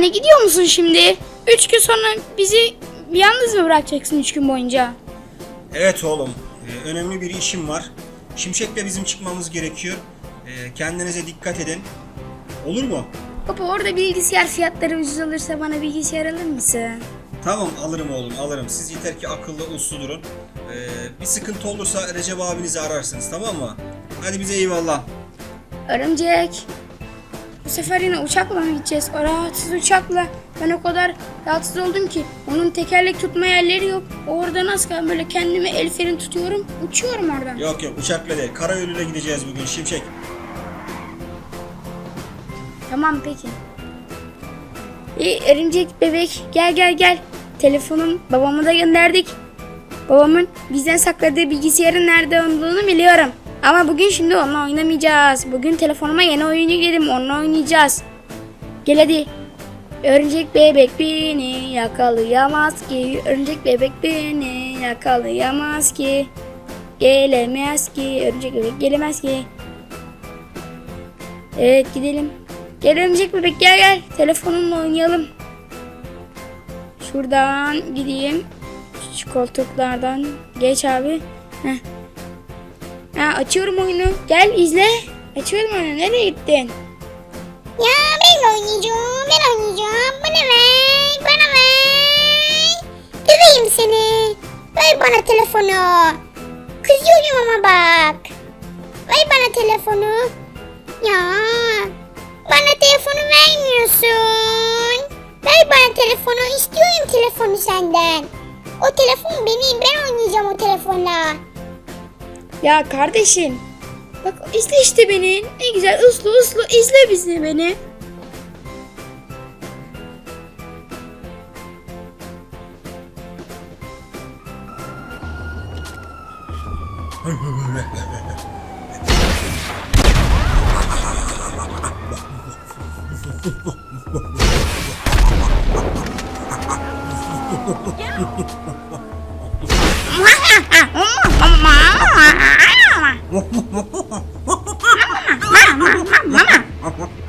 Yani gidiyor musun şimdi? Üç gün sonra bizi yalnız mı bırakacaksın üç gün boyunca? Evet oğlum. Ee, önemli bir işim var. Şimşek'le bizim çıkmamız gerekiyor. Ee, kendinize dikkat edin. Olur mu? Baba orada bilgisayar fiyatları ucuz olursa bana bilgisayar alır mısın? Tamam alırım oğlum alırım. Siz yeter ki akıllı uslu durun. Ee, bir sıkıntı olursa Recep abinizi ararsınız tamam mı? Hadi bize eyvallah. Örümcek. Bu sefer yine uçakla mı gideceğiz? O rahatsız uçakla. Ben o kadar rahatsız oldum ki. Onun tekerlek tutma yerleri yok. O Oradan az kaldı böyle kendimi el freni tutuyorum. Uçuyorum oradan. Yok yok uçakla değil. Karayoluyla gideceğiz bugün Şimşek. Tamam peki. İyi örümcek bebek gel gel gel. Telefonum babamı da gönderdik. Babamın bizden sakladığı bilgisayarın nerede olduğunu biliyorum. Ama bugün şimdi onunla oynamayacağız. Bugün telefonuma yeni oyun yükledim. Onunla oynayacağız. Gel hadi. Örümcek bebek beni yakalayamaz ki. Örümcek bebek beni yakalayamaz ki. Gelemez ki. Örümcek bebek gelemez ki. Evet gidelim. Gel örümcek bebek gel gel. Telefonumla oynayalım. Şuradan gideyim. Şu koltuklardan geç abi. Heh. Ha, açıyorum oyunu. Gel izle. Açıyorum oyunu. Nereye gittin? Ya ben oynayacağım, ben oynayacağım. Bana ver, bana ver. Döveyim seni. Ver bana telefonu. Kızıyorum ama bak. Ver bana telefonu. Ya bana telefonu vermiyorsun. Ver bana telefonu. İstiyorum telefonu senden. O telefon benim. Ben oynayacağım o telefonla. Ya kardeşim. Bak izle işte beni. Ne güzel uslu uslu izle bizi beni. มามามามามา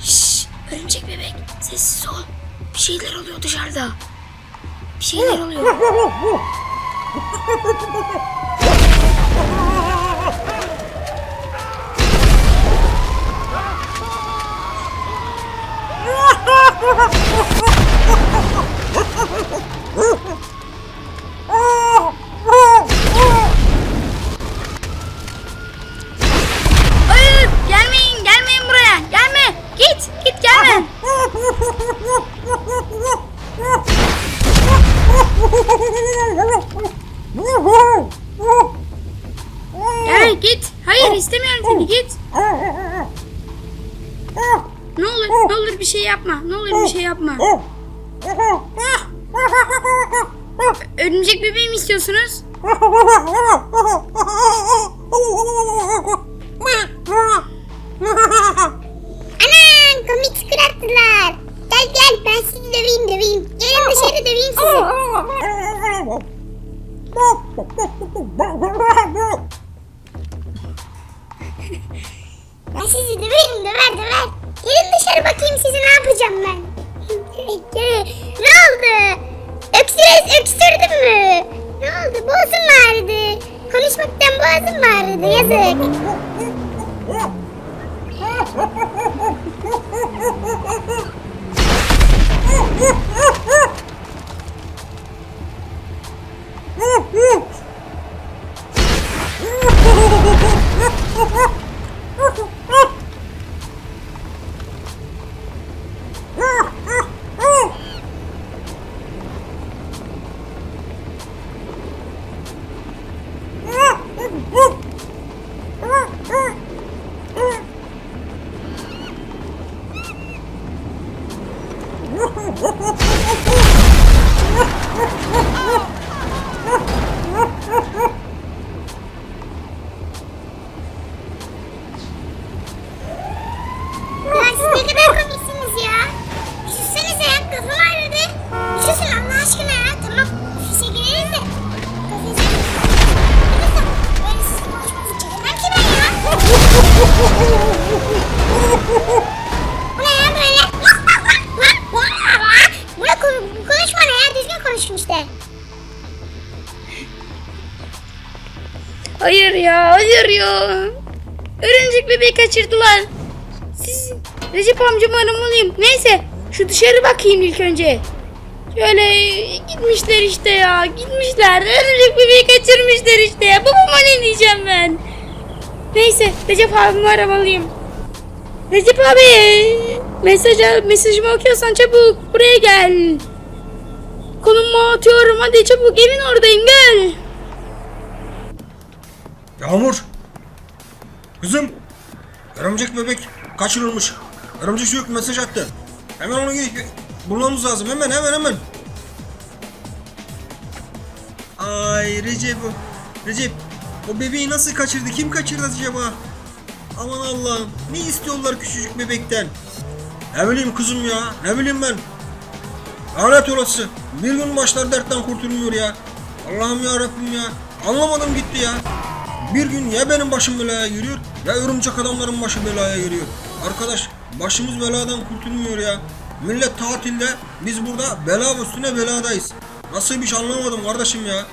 Şşş örümcek bebek sessiz ol. Bir şeyler oluyor dışarıda. Bir şeyler oluyor. Örümcek bebeği mi istiyorsunuz? Anan komik çıkarttılar. Gel gel ben sizi döveyim döveyim. Gelin dışarı döveyim sizi. Ben sizi döverim döver döver. Gelin dışarı bakayım sizi ne yapacağım ben ne oldu? Öksürüz, öksürdün mü? Ne oldu? Boğazım ağrıdı. Konuşmaktan boğazım ağrıdı. Yazık. Woo! Bebeği kaçırdılar. Siz Recep amcamı aramalıyım. Neyse, şu dışarı bakayım ilk önce. Şöyle gitmişler işte ya, gitmişler. Örümcek bebeği kaçırmışlar işte ya. Babama ne diyeceğim ben? Neyse, Recep abimi aramalıyım. Recep abi, mesaj mesajımı okuyorsan çabuk buraya gel. Konumu atıyorum hadi çabuk evin oradayım gel. Yağmur. Kızım. Örümcek bebek kaçırılmış. Örümcek çocuk mesaj attı. Hemen onu gidip bulmamız lazım. Hemen hemen hemen. Ay Recep. Recep. O bebeği nasıl kaçırdı? Kim kaçırdı acaba? Aman Allah'ım. Ne istiyorlar küçücük bebekten? Ne bileyim kızım ya. Ne bileyim ben. Lanet olası. Bir gün başlar dertten kurtulmuyor ya. Allah'ım ya Rabbim ya. Anlamadım gitti ya. Bir gün ya benim başım belaya giriyor ya örümcek adamların başı belaya giriyor. Arkadaş başımız beladan kurtulmuyor ya. Millet tatilde biz burada bela üstüne beladayız. Nasıl bir şey anlamadım kardeşim ya.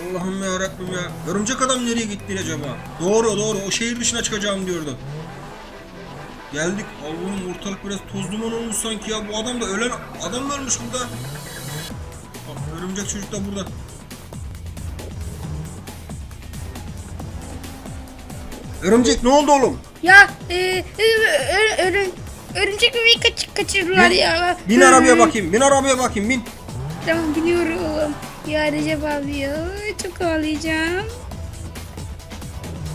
Allah'ım ya Rabbim ya. Örümcek adam nereye gitti acaba? Doğru doğru o şehir dışına çıkacağım diyordu. Geldik. Allah'ım ortalık biraz toz duman olmuş sanki ya. Bu adam da ölen adam mı ölmüş burada? Bak örümcek çocuk da burada. Örümcek ne oldu oğlum? Ya e, e, ö- örüm, örümcek bebeği kaç, kaçırdılar ya. Bin arabaya bakayım. Bin arabaya bakayım. Bin. Tamam biniyorum. Ya Recep abi ya çok ağlayacağım.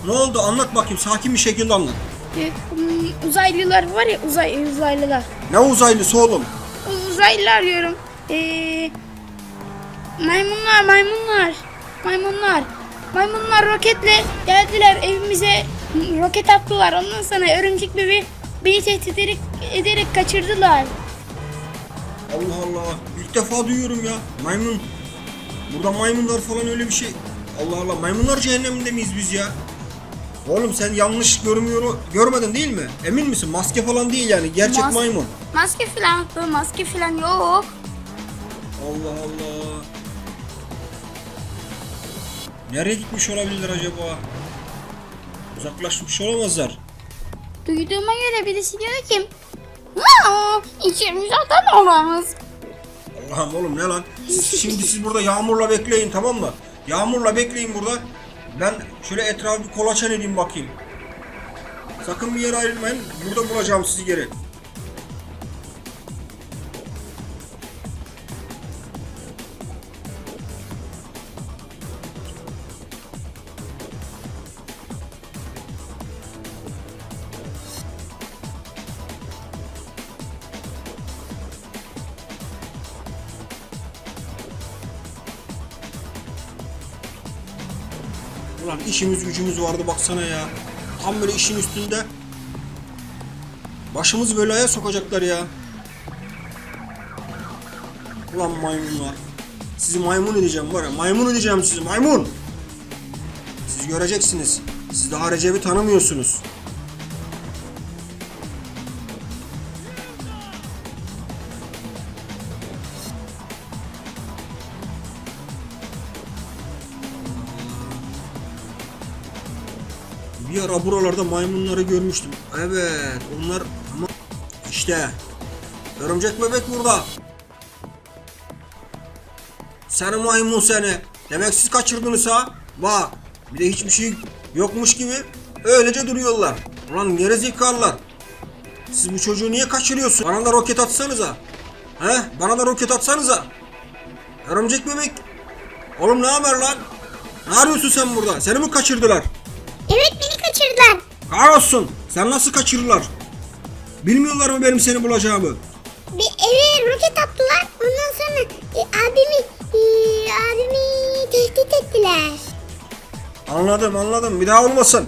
Ne oldu? Anlat bakayım. Sakin bir şekilde anlat. E, hmm, uzaylılar var ya uzay uzaylılar. Ne uzaylısı oğlum? O uzaylılar diyorum. E, maymunlar maymunlar. Maymunlar. Maymunlar roketle geldiler evimize roket attılar. Ondan sonra örümcek bebeği beni tehdit ederek, ederek kaçırdılar. Allah Allah. İlk defa duyuyorum ya. Maymun. Burada maymunlar falan öyle bir şey. Allah Allah. Maymunlar cehenneminde miyiz biz ya? Oğlum sen yanlış görmüyor, görmedin değil mi? Emin misin? Maske falan değil yani. Gerçek Mas- maymun. Maske falan, maske falan yok. Allah Allah. Nereye gitmiş olabilirler acaba? Uzaklaşmış olamazlar. Duyduğuma göre birisi diyor ki Aa, içerimize adam olamaz. Allah'ım oğlum ne lan? Siz- Şimdi siz burada yağmurla bekleyin tamam mı? Yağmurla bekleyin burada. Ben şöyle etrafı bir kolaçan edeyim bakayım. Sakın bir yere ayrılmayın. Burada bulacağım sizi geri. Ulan işimiz gücümüz vardı baksana ya. Tam böyle işin üstünde. Başımız belaya sokacaklar ya. Ulan maymunlar. Sizi maymun edeceğim var ya. Maymun edeceğim sizi maymun. Siz göreceksiniz. Siz daha Recep'i tanımıyorsunuz. Bir ara buralarda maymunları görmüştüm. Evet, onlar ama işte örümcek bebek burada. Seni maymun seni. Demek siz kaçırdınız ha? Bak, bir de hiçbir şey yokmuş gibi öylece duruyorlar. Ulan gerizekalılar. Siz bu çocuğu niye kaçırıyorsun? Bana da roket atsanıza. He? Bana da roket atsanıza. Örümcek bebek. Oğlum ne haber lan? Ne arıyorsun sen burada? Seni mi kaçırdılar? Evet beni. Kahrolsun. Sen nasıl kaçırırlar? Bilmiyorlar mı benim seni bulacağımı? Bir eve roket attılar. Ondan sonra e, abimi e, abimi tehdit ettiler. Anladım anladım. Bir daha olmasın.